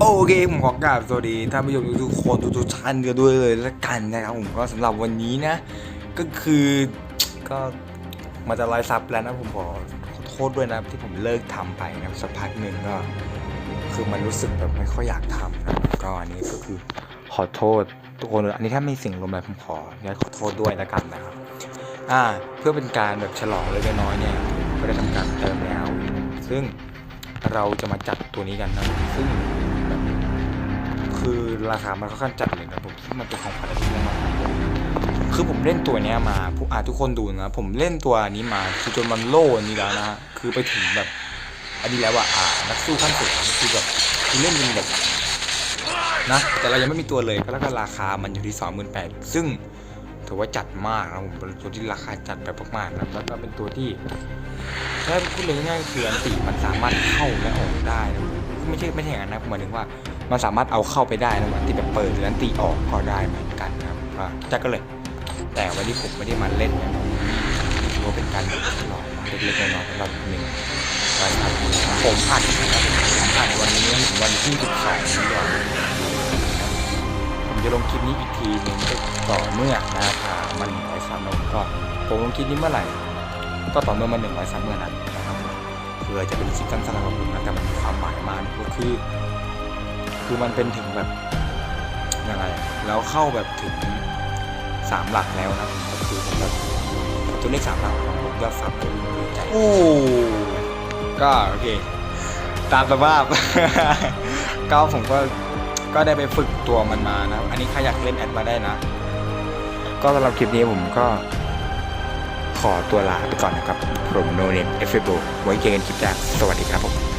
โอเคผมขอกราบสวัสดีท่านผู้ชมทุกคนทุกๆท่านกันด้วยเลยละกันนะครับผมก็สำหรับวันนี้นะ ก็คือก็มาจะไลฟ์ซับแล้วนะผมขอขอโทษด้วยนะที่ผมเลิกทำไปนะสักพักหนึ่งก็ คือมันรู้สึกแบบไม่ค่อยอยากทำนะก็อันนี้ก็คือขอโทษทุกคนอันนี้ถ้ามีสิ่งลมอะไรผมขออนุญาตขอโทษด้วยละกันนะครับอ่าเพื่อเป็นการแบบฉลองเล็กน้อยเนี่ยก็ได้ทำการเติมแล้ว ซึ่งเราจะมาจัดตัวนี้กันนะซึ่ง คือราคามันค่อนข้างจัดเลยนะผมคิดว่มันเป็นของขวัญที่ดีมากคือผมเล่นตัวเนี้ยมาผู้อ่าทุกคนดูนะผมเล่นตัวนี้มาคือจนมันโล่นี้แล้วนะฮะคือไปถึงแบบ อันนี้แล้วอะอ่านักสู้ขั้นสูงคือแบบคือเล่นจนแบบนะแต่เรายังไม่มีตัวเลยแล้วก็ราคามันอยู่ที่สองหมื่นแปดซึ่งถือว่าจัดมากนะผมเป็นตัวที่ราคาจัดแบบมากๆนะแล้วก็เป็นตัวที่ถ้าพูดเลยง่ายๆคืออันติมันสามารถเข้าและออกได้นะไม่ใช่ไม่ใช่อย่างนั้นนะผมหมายถึงว่า มันสามารถเอาเข้าไปได้นะอันติแบบเปิดหรืออันติออกก็ได้เหมือนกันนะครับจัดก็เลย แต่วันนี้ผมไม่ได้มาเล่นนะถือว่าเป็นการฉลองเล็กๆน้อยๆสำหรับหนึ่งวันครับผมอัดนะครับผมอัดวันนี้ถึงวันที่12นี้ก่อนผมจะลงคลิปนี้อีกทีหนึ่งต่อเมื่อนะครับมันหนึ่งร้อยสามนก็ผมลงคลิปนี้เมื่อไหร่ก็ต่อเมื่อมันหนึ่งร้อยสามเมื่อนั้นนะครับเพื่อจะเป็นคลิปสั้นๆสำหรับผมนะแต่มันมีความหมายมากก็คือ คือมันเป็นถึงแบบยังไงแล้วเข้าแบบถึงสามหลักแล้วนะผมก็คือผมแบบตัวเลขสามหลักของผมยอดซับผมดีใจโอ้ก็โอเค ตามสภาพก็ผมก็ก็ได้ไปฝึกตัวมันมานะอันนี้ใครอยากเล่นแอดมาได้นะ ก็สำหรับคลิปนี้ผมก็ขอตัวลาไปก่อนนะครับ ผมโนเนมเอฟเฟโไว้เจอกันคลิปแรกสวัสดีครับผม